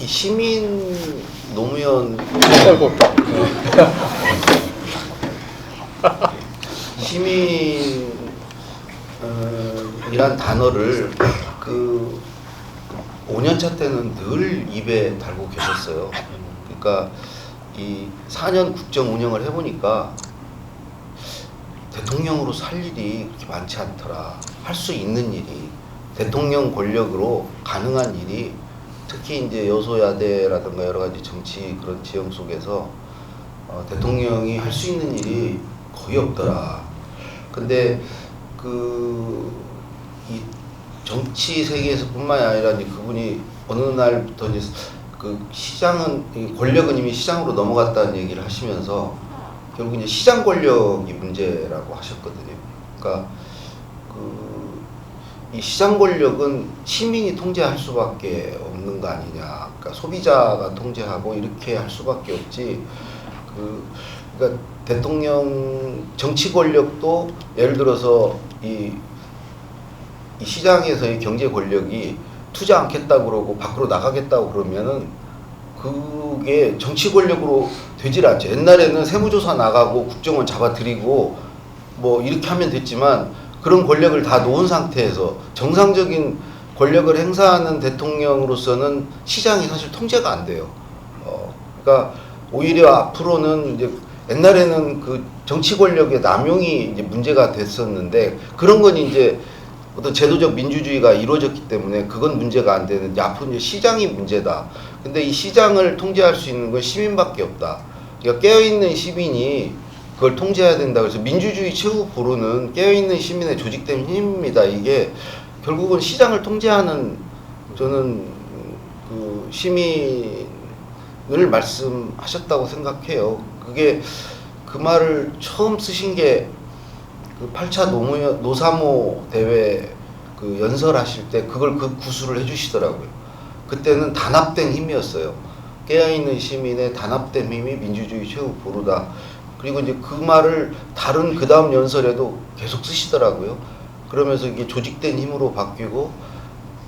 이 시민 노무현 시민이란 단어를 그 5년차 때는 늘 입에 달고 계셨어요. 그러니까 이 4년 국정 운영을 해보니까 대통령으로 살 일이 그렇게 많지 않더라. 할 수 있는 일이 대통령 권력으로 가능한 일이 특히 이제 여소야대라든가 여러 가지 정치 그런 지형 속에서 어, 대통령이 할 수 있는 일이 거의 없더라. 근데 그 이 정치 세계에서뿐만이 아니라 이제 그분이 어느 날부터 이제 그 시장은 이 권력은 이미 시장으로 넘어갔다는 얘기를 하시면서 결국 이제 시장 권력이 문제라고 하셨거든요. 그러니까 그 이 시장 권력은 시민이 통제할 수밖에 없 는 거 아니냐. 그러니까 소비자가 통제하고 이렇게 할 수밖에 없지. 그 그러니까 대통령 정치 권력도 예를 들어서 이, 이 시장에서의 경제 권력이 투자 않겠다고 그러고 밖으로 나가겠다고 그러면은 그게 정치 권력으로 되질 않죠. 옛날에는 세무조사 나가고 국정원 잡아들이고 뭐 이렇게 하면 됐지만 그런 권력을 다 놓은 상태에서 정상적인 권력을 행사하는 대통령으로서는 시장이 사실 통제가 안 돼요. 어, 그러니까 오히려 앞으로는 이제 옛날에는 그 정치 권력의 남용이 이제 문제가 됐었는데 그런 건 이제 어떤 제도적 민주주의가 이루어졌기 때문에 그건 문제가 안 되는데 앞으로 이제 시장이 문제다. 근데 이 시장을 통제할 수 있는 건 시민밖에 없다. 그러니까 깨어있는 시민이 그걸 통제해야 된다. 그래서 민주주의 최후 보루는 깨어있는 시민의 조직된 힘입니다. 이게 결국은 시장을 통제하는 저는 그 시민을 말씀하셨다고 생각해요. 그게 그 말을 처음 쓰신 게 그 8차 노무현 노사모 대회 그 연설하실 때 그걸 그 구술을 해주시더라고요. 그때는 단합된 힘이었어요. 깨어있는 시민의 단합된 힘이 민주주의 최후 보루다. 그리고 이제 그 말을 다른 그 다음 연설에도 계속 쓰시더라고요. 그러면서 이게 조직된 힘으로 바뀌고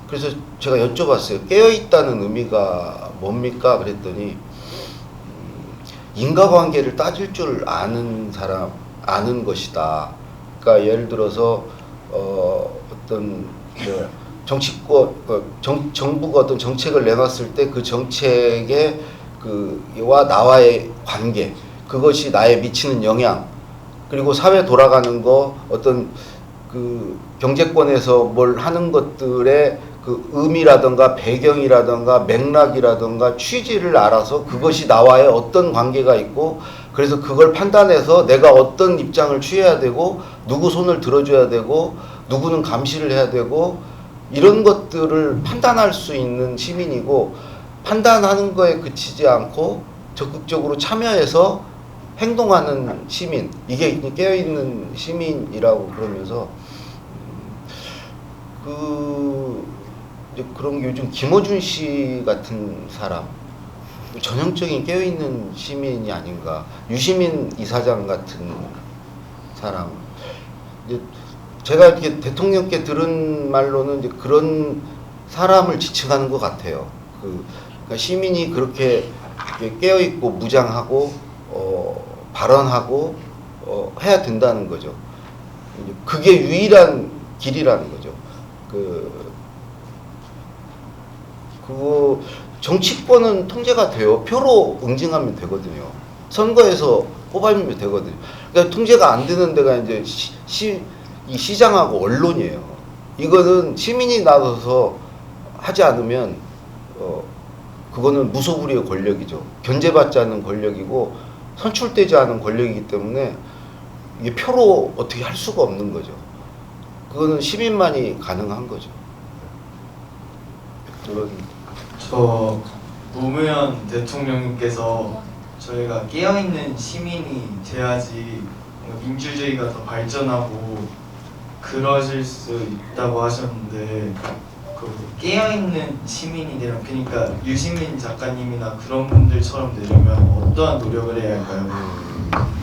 그래서 제가 여쭤봤어요. 깨어있다는 의미가 뭡니까? 그랬더니 음, 인과관계를 따질 줄 아는 사람, 아는 것이다. 그러니까 예를 들어서 어, 어떤 뭐 정치권 어, 정, 정부가 어떤 정책을 내놨을 때 그 정책의 그와 나와의 관계 그것이 나에 미치는 영향 그리고 사회 돌아가는 거 어떤 그 경제권에서 뭘 하는 것들의 그 의미라든가 배경이라든가 맥락이라든가 취지를 알아서 그것이 나와의 어떤 관계가 있고 그래서 그걸 판단해서 내가 어떤 입장을 취해야 되고 누구 손을 들어줘야 되고 누구는 감시를 해야 되고 이런 것들을 판단할 수 있는 시민이고 판단하는 거에 그치지 않고 적극적으로 참여해서 행동하는 시민 이게 깨어있는 시민이라고 그러면서 음, 그 이제 그런 게 요즘 김어준 씨 같은 사람 전형적인 깨어있는 시민이 아닌가 유시민 이사장 같은 사람 이제 제가 이렇게 대통령께 들은 말로는 이제 그런 사람을 지칭하는 것 같아요. 그 그러니까 시민이 그렇게 깨어 있고 무장하고 어, 발언하고 어, 해야 된다는 거죠. 그게 유일한 길이라는 거죠. 그 그거 정치권은 통제가 돼요. 표로 응징하면 되거든요. 선거에서 뽑아주면 되거든요. 그러니까 통제가 안 되는 데가 이제 시, 시, 이 시장하고 언론이에요. 이거는 시민이 나서서 하지 않으면 어, 그거는 무소불위의 권력이죠. 견제받지 않는 권력이고 선출되지 않은 권력이기 때문에 이게 표로 어떻게 할 수가 없는 거죠. 그거는 시민만이 가능한 거죠. 저 노무현 대통령님께서 저희가 깨어있는 시민이 돼야지 민주주의가 더 발전하고 그러실 수 있다고 하셨는데 그 깨어있는 시민이 되면 그러니까 유시민 작가님이나 그런 분들처럼 되려면 어떠한 노력을 해야 할까요?